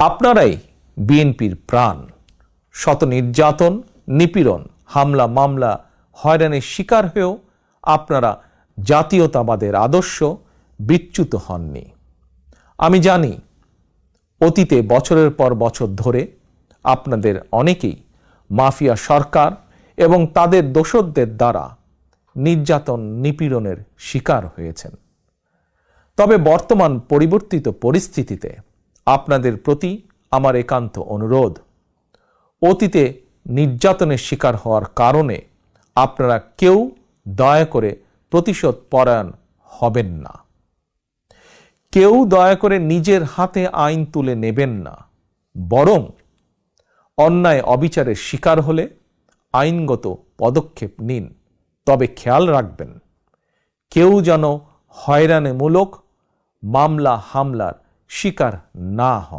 আপনারাই বিএনপির প্রাণ। শত নির্যাতন, নিপীড়ন, হামলা, মামলা, হয়রানির শিকার হয়েও আপনারা জাতীয়তাবাদের আদর্শ বিচ্যুত হননি। আমি জানি, অতীতে বছরের পর বছর ধরে আপনাদের অনেকেই মাফিয়া সরকার এবং তাদের দোসরদের দ্বারা নির্যাতন, নিপীড়নের শিকার হয়েছেন। তবে বর্তমান পরিবর্তিত পরিস্থিতিতে আপনাদের প্রতি আমার একান্ত অনুরোধ। অতীতে নির্যাতনের শিকার হওয়ার কারণে আপনারা কেউ দয়া করে প্রতিশোধ পরায়ণ হবেন না। কেউ দয়া করে নিজের হাতে আইন তুলে নেবেন না। বরং অন্যায় অবিচারের শিকার হলে আইনগত পদক্ষেপ নিন। তবে খেয়াল রাখবেন, কেউ যেন হয়রানিমূলক মামলা হামলার শিকার না হন